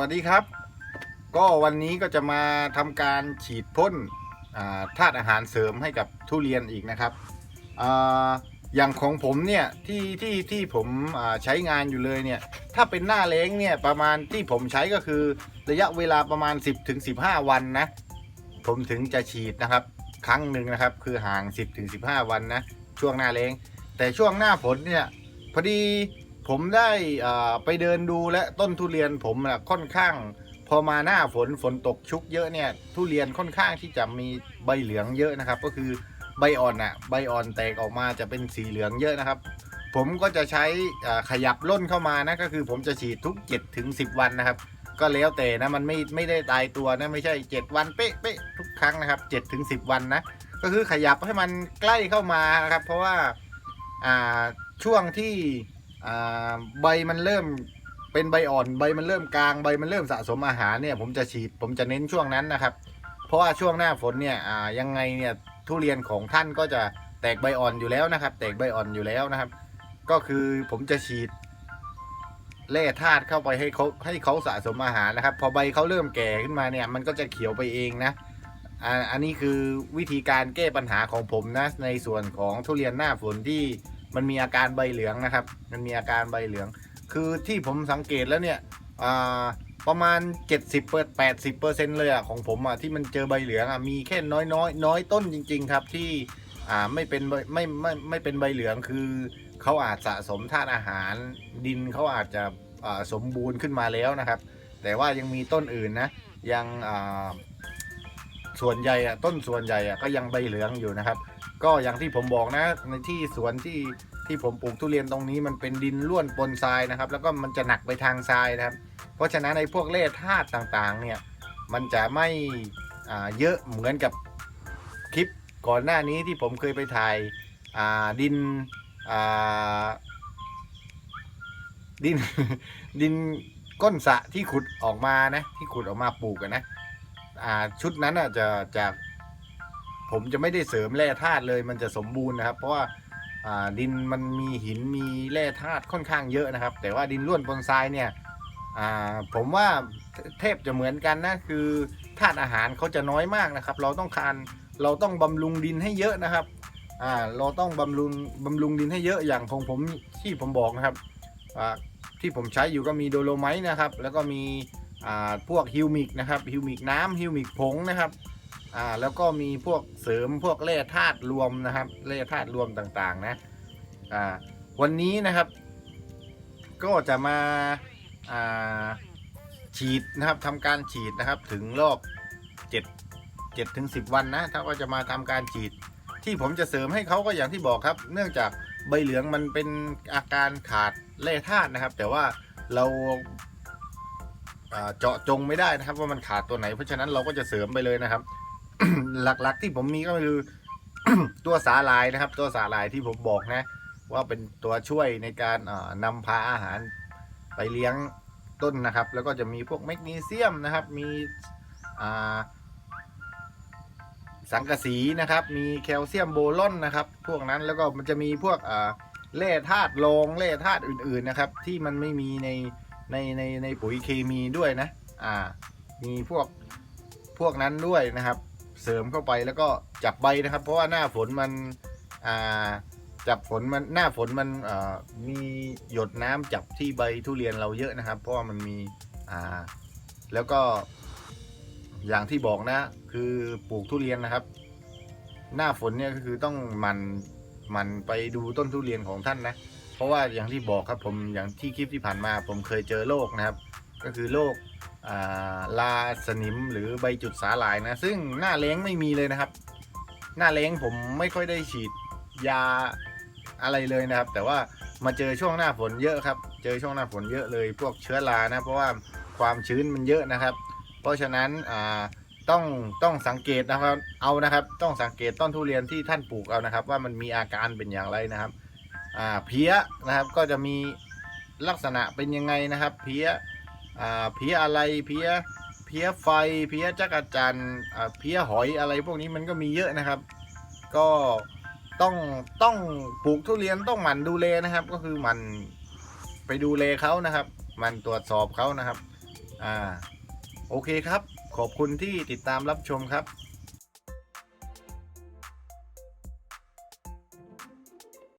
วัสดีครับ ก็วันนี้ก็จะมาทำการฉีดพ่นธาตุอาหารเสริมให้กับทุเรียนอีกนะครับออย่างของผมเนี่ยที่ที่ที่ผมใช้งานอยู่เลยเนี่ยถ้าเป็นหน้าแล้งเนี่ยประมาณที่ผมใช้ก็คือระยะเวลาประมาณ 10ถึง15วันนะผมถึงจะฉีดนะครับครั้งหนึ่งนะครับคือห่าง 10ถึง15วันนะช่วงหน้าแล้งแต่ช่วงหน้าฝนเนี่ยพอดี ผมได้ไปเดินดูและต้นทุเรียนผมนะค่อนข้าง พอมาหน้าฝนฝนตกชุกเยอะเนี่ย ทุเรียนค่อนข้างที่จะมีใบเหลืองเยอะนะครับ ก็คือใบอ่อนอะใบอ่อนแตกออกมาจะเป็นสีเหลืองเยอะนะครับ ผมก็จะใช้ขยับล่นเข้ามานะก็คือผมจะฉีดทุก7ถึง10 วันนะครับ ก็แล้วแต่นะมันไม่ไม่ได้ตายตัวนะไม่ใช่ 7 วันเป๊ะเป๊ะทุกครั้งนะครับ7ถึง10 วันนะก็คือขยับให้มันใกล้เข้ามานะครับ เพราะว่าช่วงที่ ใบมันเริ่มเป็นใบอ่อนใบมันเริ่มกลางใบมันเริ่มสะสมอาหารเนี่ยผมจะฉีดผมจะเน้นช่วงนั้นนะครับ เพราะว่าช่วงหน้าฝนเนี่ยยังไงเนี่ยทุเรียนของท่านก็จะแตกใบอ่อนอยู่แล้วนะครับ แตกใบอ่อนอยู่แล้วนะครับ ก็คือผมจะฉีดแร่ธาตุเข้าไปให้เขาให้เขาสะสมอาหารนะครับ พอใบเขาเริ่มแก่ขึ้นมาเนี่ยมันก็จะเขียวไปเองนะอันนี้คือวิธีการแก้ปัญหาของผมนะในส่วนของทุเรียนหน้าฝนที่ มันมีอาการใบเหลืองนะครับ มันมีอาการใบเหลือง คือที่ผมสังเกตแล้วเนี่ยประมาณ 70เปอร์80เปอร์เซ็นต์เลยอะของผมอะที่มันเจอใบเหลืองอะมีแค่น้อยน้อยน้อยต้นจริง ๆ ครับที่อ่าไม่เป็นใบไม่ไม่ไม่เป็นใบเหลืองคือเขาอาจสะสมธาตุอาหารดินเขาอาจจะสมบูรณ์ขึ้นมาแล้วนะครับ แต่ว่ายังมีต้นอื่นนะยังอ ส่วนใหญ่อะต้นส่วนใหญ่อะก็ยังใบเหลืองอยู่นะครับ ก็อย่างที่ผมบอกนะในที่สวนที่ที่ผมปลูกทุเรียนตรงนี้มันเป็นดินล้วนปนทรายนะครับ แล้วก็มันจะหนักไปทางทรายนะครับ เพราะฉะนั้นในพวกแร่ธาตุต่างๆเนี่ยมันจะไม่อ่าเยอะเหมือนกับคลิปก่อนหน้านี้ที่ผมเคยไปถ่ายอ่าดินอ่าดินดินก้นสะที่ขุดออกมานะที่ขุดออกมาปลูกกันนะ ชุดนั้นอะจะจะผมจะไม่ได้เสริมแร่ธาตุเลย มันจะสมบูรณ์นะครับ เพราะว่าดินมันมีหินมีแร่ธาตุค่อนข้างเยอะนะครับ แต่ว่าดินล้วนปนทรายเนี่ยผมว่าเทพจะเหมือนกันนะคือธาตุอาหารเขาจะน้อยมากนะครับ เราต้องการเราต้องบำรุงดินให้เยอะนะครับเราต้องบำรุงบำรุงดินให้เยอะอย่างของผมที่ผมบอกนะครับที่ผมใช้อยู่ก็มีโดโลไมต์นะครับ แล้วก็มี พวกฮิวมิกนะครับฮิวมิกน้ำฮิวมิกผงนะครับแล้วก็มีพวกเสริมพวกแร่ธาตุรวมนะครับแร่ธาตุรวมต่างๆนะวันนี้นะครับก็จะมาฉีดนะครับทำการฉีดนะครับถึงรอบ7 7ถึง10 วันนะถ้าว่าจะมาทำการฉีดที่ผมจะเสริมให้เขาก็อย่างที่บอกครับ เนื่องจากใบเหลืองมันเป็นอาการขาดแร่ธาตุนะครับ แต่ว่าเรา เจาะจงไม่ได้นะครับ ว่ามันขาดตัวไหน เพราะฉะนั้นเราก็จะเสริมไปเลยนะครับ หลักๆที่ผมมีก็คือตัวสาลายนะครับ ตัวสาลายที่ผมบอกนะ ว่าเป็นตัวช่วยในการอ่านำพาอาหารไปเลี้ยงต้นนะครับ แล้วก็จะมีพวกแมกนีเซียมนะครับ มีอ่าสังกะสีนะครับ มีแคลเซียมโบรอนนะครับ พวกนั้นแล้วก็มันจะมีพวกแร่ธาตุรองแร่ธาตุอื่นๆนะครับ ที่มันไม่มีใน ในในในปุ๋ยเคมีด้วยนะ อ่า มีพวกพวกนั้นด้วยนะครับ เสริมเข้าไปแล้วก็จับใบนะครับ เพราะว่าหน้าฝนมันอ่าจับฝนมันหน้าฝนมันอ่ามีหยดน้ำจับที่ใบทุเรียนเราเยอะนะครับ เพราะว่ามันมีอ่าแล้วก็อย่างที่บอกนะ คือปลูกทุเรียนนะครับ หน้าฝนเนี่ยก็คือต้องมันมันไปดูต้นทุเรียนของท่านนะ เพราะว่าอย่างที่บอกครับผมอย่างที่คลิปที่ผ่านมา ผมเคยเจอโรคนะครับ ก็คือโรคลาสนิมหรือใบจุดสาหร่ายนะ ซึ่งหน้าแล้งไม่มีเลยนะครับ หน้าแล้งผมไม่ค่อยได้ฉีดยาอะไรเลยนะครับ แต่ว่ามาเจอช่วงหน้าฝนเยอะครับ เจอช่วงหน้าฝนเยอะเลย พวกเชื้อรานะเพราะว่าความชื้นมันเยอะนะครับ เพราะฉะนั้นต้องต้องสังเกตนะครับเอานะครับ ต้องสังเกตต้นทุเรียนที่ท่านปลูกเอานะครับ ว่ามันมีอาการเป็นอย่างไรนะครับ อ่าเพี้ยนะครับก็จะมีลักษณะเป็นยังไงนะครับ เพี้ยอ่าเพี้ยอะไรเพี้ยเพี้ยไฟเพี้ยจักรจันอ่าเพี้ยหอยอะไรพวกนี้มันก็มีเยอะนะครับ ก็ต้องต้องปลูกทุเรียนต้องหมั่นดูแลนะครับ ก็คือหมันไปดูแลเขานะครับหมันตรวจสอบเขานะครับ อ่า โอเคครับ ขอบคุณที่ติดตามรับชมครับ